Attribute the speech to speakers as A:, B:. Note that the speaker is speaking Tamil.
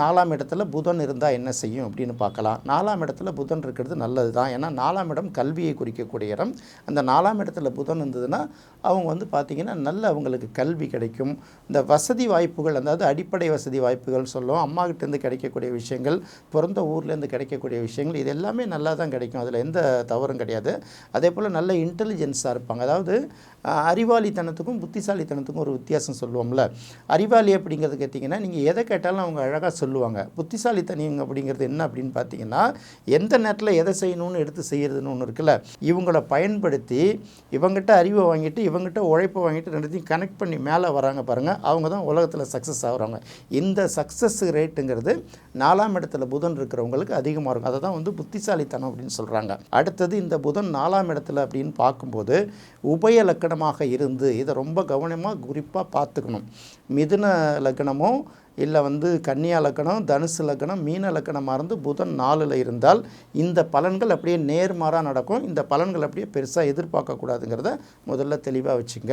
A: நாலாம் இடத்துல புதன் இருந்தால் என்ன செய்யும் அப்படின்னு பார்க்கலாம். நாலாம் இடத்துல புதன் இருக்கிறது நல்லது தான். ஏன்னா நாலாம் இடம் கல்வியை குறிக்கக்கூடிய இடம். அந்த நாலாம் இடத்துல புதன் இருந்ததுன்னா அவங்க வந்து பார்த்திங்கன்னா நல்ல அவங்களுக்கு கல்வி கிடைக்கும். இந்த வசதி வாய்ப்புகள் அதாவது அடிப்படை வசதி வாய்ப்புகள் சொல்லுவோம். அம்மாக்கிட்டேருந்து கிடைக்கக்கூடிய விஷயங்கள் பிறந்த ஊர்லேருந்து கிடைக்கக்கூடிய விஷயங்கள் இது எல்லாமே நல்லா தான் கிடைக்கும். அதில் எந்த தவறும் கிடையாது. அதே போல் நல்ல இன்டெலிஜென்ஸாக இருப்பாங்க. அதாவது அறிவாளித்தனத்துக்கும் புத்திசாலித்தனத்துக்கும் ஒரு வித்தியாசம் சொல்லுவோம்ல. அறிவாளி அப்படிங்கிறது கேட்டிங்கன்னா நீங்கள் எதை கேட்டாலும் அவங்க அழகாக சொல்லுவாங்க. புத்திசாலித்தனம் அப்படிங்கிறது என்ன அப்படின்னு பார்த்தீங்கன்னா எந்த நேரத்தில் எதை செய்யணும்னு எடுத்து செய்யறதுன்னு ஒன்று இருக்குல்ல? இவங்களை பயன்படுத்தி இவங்ககிட்ட அறிவை வாங்கிட்டு இவங்ககிட்ட உழைப்பை வாங்கிட்டு ரெண்டுத்தையும் கனெக்ட் பண்ணி மேலே வராங்க பாருங்கள் அவங்க தான் உலகத்தில் சக்ஸஸ் ஆகுறாங்க இந்த சக்ஸஸ் ரேட்டுங்கிறது நாலாம் இடத்துல புதன் இருக்கிறவங்களுக்கு அதிகமாக இருக்கும். அதை தான் வந்து புத்திசாலித்தனம் அப்படின்னு சொல்கிறாங்க அடுத்தது இந்த புதன் நாலாம் இடத்துல அப்படின்னு பார்க்கும்போது உபய லக்கணமாக இருந்து இதை ரொம்ப கவனமாக குறிப்பாக பார்த்துக்கணும். மிதுன லக்னமும் இல்லை வந்து கன்னியா லக்கணம் தனுசு லக்கணம் மீன லக்கணமாக இருந்து புதன் நாலில் இருந்தால் இந்த பலன்கள் அப்படியே நேர்மாறாக நடக்கும். இந்த பலன்கள் அப்படியே பெருசாக எதிர்பார்க்கக்கூடாதுங்கிறத முதல்ல தெளிவாக வச்சுங்க.